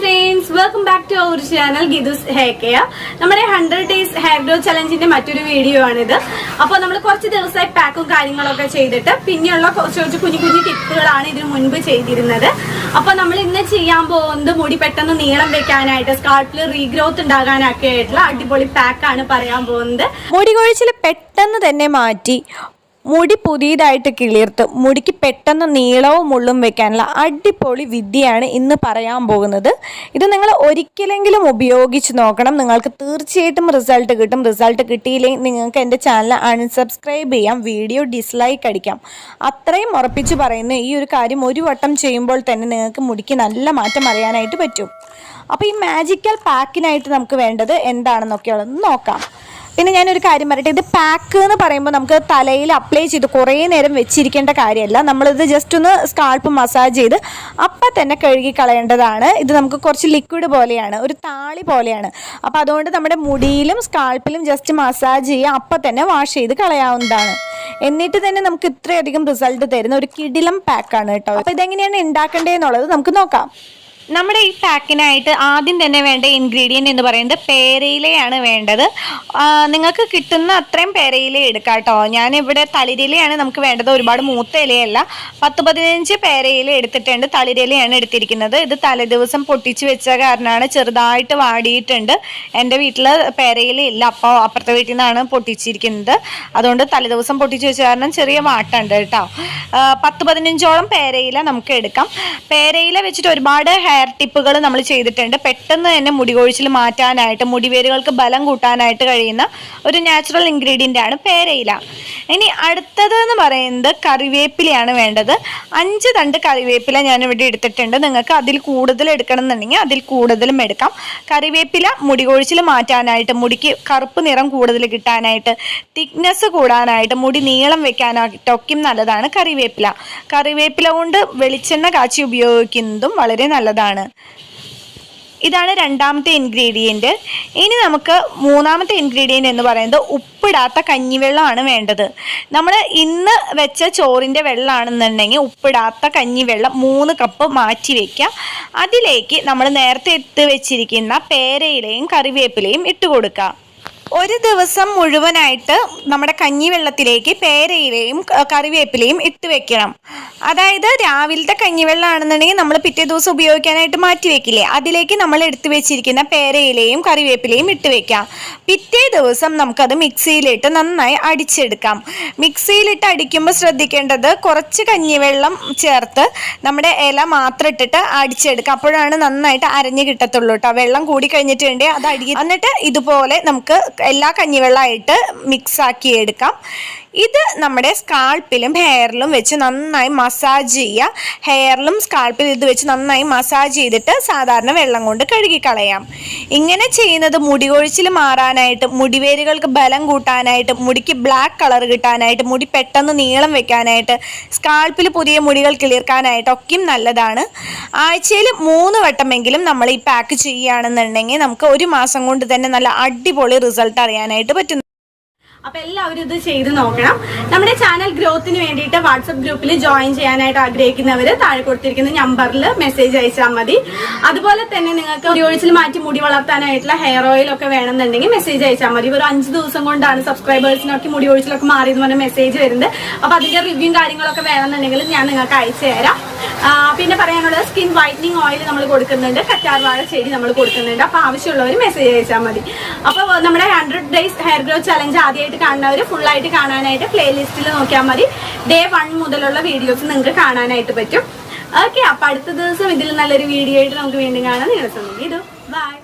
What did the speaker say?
Friends welcome back to our channel ഗിദുസ് hair care നമ്മുടെ hundred days hair grow ചലഞ്ചിന്റെ മറ്റൊരു video ആണിത്. അപ്പോൾ നമ്മൾ കുറച്ച് ദിവസമായി പാക്കും കാര്യങ്ങളൊക്കെ ചെയ്തിട്ട് പിന്നെയുള്ള കുറച്ച് കുറച്ച് കുഞ്ഞു കുഞ്ഞു ടിപ്പുകളാണ് ഇതിനു മുൻപ് ചെയ്തിരുന്നത്. അപ്പോൾ നമ്മൾ ഇന്ന് ചെയ്യാൻ പോകുന്നത് മുടി പെട്ടെന്ന് നീളം വെക്കാനായിട്ട് സ്കാൾപ്പിൽ റീഗ്രോത്ത് ഉണ്ടാകാനൊക്കെ ആയിട്ടുള്ള അടിപൊളി പാക്കാണ് പറയാൻ പോകുന്നത്. മുടി കൊഴിച്ചിൽ പെട്ടെന്ന് തന്നെ മാറ്റി മുടി പുതിയതായിട്ട് കിളിർത്ത് മുടിക്ക് പെട്ടെന്ന് നീളവും മുള്ളും വെക്കാനുള്ള അടിപൊളി വിദ്യയാണ് ഇന്ന് പറയാൻ പോകുന്നത്. ഇത് നിങ്ങൾ ഒരിക്കലെങ്കിലും ഉപയോഗിച്ച് നോക്കണം. നിങ്ങൾക്ക് തീർച്ചയായിട്ടും റിസൾട്ട് കിട്ടും. റിസൾട്ട് കിട്ടിയില്ലെങ്കിൽ നിങ്ങൾക്ക് എന്റെ ചാനൽ അൺസബ്സ്ക്രൈബ് ചെയ്യാം. വീഡിയോ ഡിസ്ലൈക്ക് അടിക്കാം. അത്രയും ഉറപ്പിച്ച് പറയുന്ന ഈ ഒരു കാര്യം ഒരു വട്ടം ചെയ്യുമ്പോൾ തന്നെ നിങ്ങൾക്ക് മുടിക്ക് നല്ല മാറ്റം അറിയാനായിട്ട് പറ്റും. അപ്പോൾ ഈ മാജിക്കൽ പാക്കിനായിട്ട് നമുക്ക് വേണ്ടത് എന്താണെന്നൊക്കെയുള്ളത് നോക്കാം. പിന്നെ ഞാനൊരു കാര്യം പറയട്ടെ ഇത് പാക്ക് എന്ന് പറയുമ്പോൾ നമുക്ക് തലയിൽ അപ്ലൈ ചെയ്ത് കുറേ നേരം വെച്ചിരിക്കേണ്ട കാര്യമല്ല. നമ്മളിത് ജസ്റ്റ് ഒന്ന് സ്കാൾപ്പ് മസാജ് ചെയ്ത് അപ്പം തന്നെ കഴുകി കളയേണ്ടതാണ്. ഇത് നമുക്ക് കുറച്ച് ലിക്വിഡ് പോലെയാണ് ഒരു താളി പോലെയാണ്. അപ്പോൾ അതുകൊണ്ട് നമ്മുടെ മുടിയിലും സ്കാൾപ്പിലും ജസ്റ്റ് മസാജ് ചെയ്യുക അപ്പം തന്നെ വാഷ് ചെയ്ത് കളയാവുന്നതാണ്. എന്നിട്ട് തന്നെ നമുക്ക് ഇത്രയധികം റിസൾട്ട് തരുന്ന ഒരു കിടിലം പാക്കാണ് കേട്ടോ. അപ്പോൾ ഇതെങ്ങനെയാണ് ഉണ്ടാക്കേണ്ടതെന്നുള്ളത് നമുക്ക് നോക്കാം. നമ്മുടെ ഈ പാക്കിനായിട്ട് ആദ്യം തന്നെ വേണ്ട ഇൻഗ്രീഡിയന്റ് എന്ന് പറയുന്നത് പേരയിലയാണ് വേണ്ടത്. നിങ്ങൾക്ക് കിട്ടുന്ന അത്രയും പേരയില എടുക്കാം കേട്ടോ ഞാനിവിടെ തളിരിലയാണ് നമുക്ക് വേണ്ടത്. ഒരുപാട് മൂത്ത ഇലയല്ല. പത്ത് പതിനഞ്ച് പേരയില എടുത്തിട്ടുണ്ട് തളിരിലയാണ് എടുത്തിരിക്കുന്നത്. ഇത് തലേദിവസം പൊട്ടിച്ച് വെച്ച കാരണമാണ് ചെറുതായിട്ട് വാടിയിട്ടുണ്ട്. എന്റെ വീട്ടിൽ പേരയില ഇല്ല. അപ്പോൾ അപ്പുറത്തെ വീട്ടിൽ നിന്നാണ് പൊട്ടിച്ചിരിക്കുന്നത്. അതുകൊണ്ട് തലേദിവസം പൊട്ടിച്ച് വെച്ച കാരണം ചെറിയ വാട്ടുണ്ട് കേട്ടോ. പത്ത് പതിനഞ്ചോളം പേരയില നമുക്ക് എടുക്കാം. പേരയില വെച്ചിട്ട് ഒരുപാട് ഹെയർ ടിപ്പുകൾ നമ്മൾ ചെയ്തിട്ടുണ്ട്. പെട്ടെന്ന് തന്നെ മുടി കൊഴിച്ചിൽ മാറ്റാനായിട്ട് മുടിവേരുകൾക്ക് ബലം കൂട്ടാനായിട്ട് കഴിയുന്ന ഒരു നാച്ചുറൽ ഇൻഗ്രീഡിയന്റ് ആണ് പേരയില. ഇനി അടുത്തത് എന്ന് പറയുന്നത് കറിവേപ്പിലയാണ് വേണ്ടത്. അഞ്ച് തണ്ട് കറിവേപ്പില ഞാനിവിടെ എടുത്തിട്ടുണ്ട്. നിങ്ങൾക്ക് അതിൽ കൂടുതൽ എടുക്കണം എന്നുണ്ടെങ്കിൽ അതിൽ കൂടുതലും എടുക്കാം. കറിവേപ്പില മുടി കൊഴിച്ചിൽ മാറ്റാനായിട്ട് മുടിക്ക് കറുപ്പ് നിറം കൂടുതൽ കിട്ടാനായിട്ട് തിക്നെസ് കൂടാനായിട്ട് മുടി നീളം വെക്കാനായിട്ടൊക്കെയും നല്ലതാണ് കറിവേപ്പില. കറിവേപ്പില കൊണ്ട് വെളിച്ചെണ്ണ കാച്ചി ഉപയോഗിക്കുന്നതും വളരെ നല്ലതാണ്. ഇതാണ് രണ്ടാമത്തെ ഇൻഗ്രീഡിയന്റ് ഇനി നമുക്ക് മൂന്നാമത്തെ ഇൻഗ്രീഡിയന്റ് എന്ന് പറയുന്നത് ഉപ്പിടാത്ത കഞ്ഞിവെള്ളമാണ് വേണ്ടത്. നമ്മൾ ഇന്ന് വെച്ച ചോറിന്റെ വെള്ളമാണെന്നുണ്ടെങ്കിൽ ഉപ്പിടാത്ത കഞ്ഞിവെള്ളം മൂന്ന് കപ്പ് മാറ്റി വയ്ക്കുക അതിലേക്ക് നമ്മൾ നേരത്തെ എടുത്ത് വെച്ചിരിക്കുന്ന പേരയിലയും കറിവേപ്പിലയും ഇട്ട് കൊടുക്കുക. ഒരു ദിവസം മുഴുവനായിട്ട് നമ്മുടെ കഞ്ഞിവെള്ളത്തിലേക്ക് പേരയിലയും കറിവേപ്പിലയും ഇട്ട് വെക്കണം. അതായത് രാവിലത്തെ കഞ്ഞിവെള്ളമാണെന്നുണ്ടെങ്കിൽ നമ്മൾ പിറ്റേ ദിവസം ഉപയോഗിക്കാനായിട്ട് മാറ്റി വെക്കില്ലേ? അതിലേക്ക് നമ്മൾ എടുത്തു വെച്ചിരിക്കുന്ന പേരയിലയും കറിവേപ്പിലയും ഇട്ട് വെക്കാം. പിറ്റേ ദിവസം നമുക്കത് മിക്സിയിലിട്ട് നന്നായി അടിച്ചെടുക്കാം. മിക്സിയിലിട്ട് അടിക്കുമ്പോൾ ശ്രദ്ധിക്കേണ്ടത് കുറച്ച് കഞ്ഞിവെള്ളം ചേർത്ത് നമ്മുടെ ഇല മാത്രം ഇട്ടിട്ട് അടിച്ചെടുക്കുക അപ്പോഴാണ് നന്നായിട്ട് അരഞ്ഞു കിട്ടത്തുള്ളൂ കേട്ടോ. വെള്ളം കൂടി കഴിഞ്ഞിട്ടുണ്ടെങ്കിൽ അത് അടി എന്നിട്ട് ഇതുപോലെ നമുക്ക് എല്ലാ കഞ്ഞിവെള്ളമായിട്ട് മിക്സാക്കി എടുക്കാം ഇത് നമ്മുടെ സ്കാൾപ്പിലും ഹെയറിലും വെച്ച് നന്നായി മസാജ് ചെയ്യുക. ഹെയറിലും സ്കാൾപ്പിലും ഇത് വെച്ച് നന്നായി മസാജ് ചെയ്തിട്ട് സാധാരണ വെള്ളം കൊണ്ട് കഴുകിക്കളയാം. ഇങ്ങനെ ചെയ്യുന്നത് മുടി കൊഴിച്ചിൽ മാറാനായിട്ട് മുടിവേരുകൾക്ക് ബലം കൂട്ടാനായിട്ട് മുടിക്ക് ബ്ലാക്ക് കളർ കിട്ടാനായിട്ട് മുടി പെട്ടെന്ന് നീളം വെക്കാനായിട്ട് സ്കാൾപ്പിൽ പുതിയ മുടികൾ കിളിർക്കാനായിട്ട് ഒക്കെയും നല്ലതാണ്. ആഴ്ചയിൽ മൂന്ന് വട്ടമെങ്കിലും നമ്മൾ ഈ പാക്ക് ചെയ്യുകയാണെന്നുണ്ടെങ്കിൽ നമുക്ക് ഒരു മാസം കൊണ്ട് തന്നെ നല്ല അടിപൊളി റിസൾട്ട് അറിയാനായിട്ട് പറ്റും അപ്പൊ എല്ലാവരും ഇത് ചെയ്ത് നോക്കണം. നമ്മുടെ ചാനൽ ഗ്രോത്തിന് വേണ്ടിയിട്ട് വാട്സപ്പ് ഗ്രൂപ്പിൽ ജോയിൻ ചെയ്യാനായിട്ട് ആഗ്രഹിക്കുന്നവര് താഴെ കൊടുത്തിരിക്കുന്ന നമ്പറിൽ മെസ്സേജ് അയച്ചാൽ മതി. അതുപോലെ തന്നെ നിങ്ങൾക്ക് ഒഴിച്ചിൽ മാറ്റി മുടി വളർത്താനായിട്ടുള്ള ഹെയർ ഓയിൽ ഒക്കെ വേണമെന്നുണ്ടെങ്കിൽ മെസ്സേജ് അയച്ചാൽ മതി. ഒരു അഞ്ച് ദിവസം കൊണ്ടാണ് സബ്സ്ക്രൈബേഴ്സിനൊക്കെ മുടി ഒഴിച്ചിലൊക്കെ മാറിയെന്ന് പറഞ്ഞ മെസ്സേജ് വരുന്നത്. അപ്പൊ അതിന്റെ റിവ്യൂ കാര്യങ്ങളൊക്കെ വേണമെന്നുണ്ടെങ്കിൽ ഞാൻ നിങ്ങൾക്ക് അയച്ചു തരാം പിന്നെ പറയാനുള്ളത് സ്കിൻ വൈറ്റനിങ് ഓയിൽ നമ്മൾ കൊടുക്കുന്നുണ്ട്. കറ്റാർവാഴ ചെടി നമ്മൾ കൊടുക്കുന്നുണ്ട്. അപ്പൊ ആവശ്യമുള്ളവർ മെസ്സേജ് അയച്ചാൽ മതി. അപ്പോൾ നമ്മുടെ hundred days hair grow challenge ആദ്യമായിട്ട് കാണുന്നവർ ഫുൾ ആയിട്ട് കാണാനായിട്ട് പ്ലേലിസ്റ്റിൽ നോക്കിയാൽ മതി. ഡേ വൺ മുതലുള്ള വീഡിയോസ് നിങ്ങൾക്ക് കാണാനായിട്ട് പറ്റും. ഓക്കെ അപ്പൊ അടുത്ത ദിവസം ഇതിൽ നല്ലൊരു വീഡിയോ ആയിട്ട് നമുക്ക് വീണ്ടും കാണാൻ നിങ്ങൾ സമയം ഇത്. ബൈ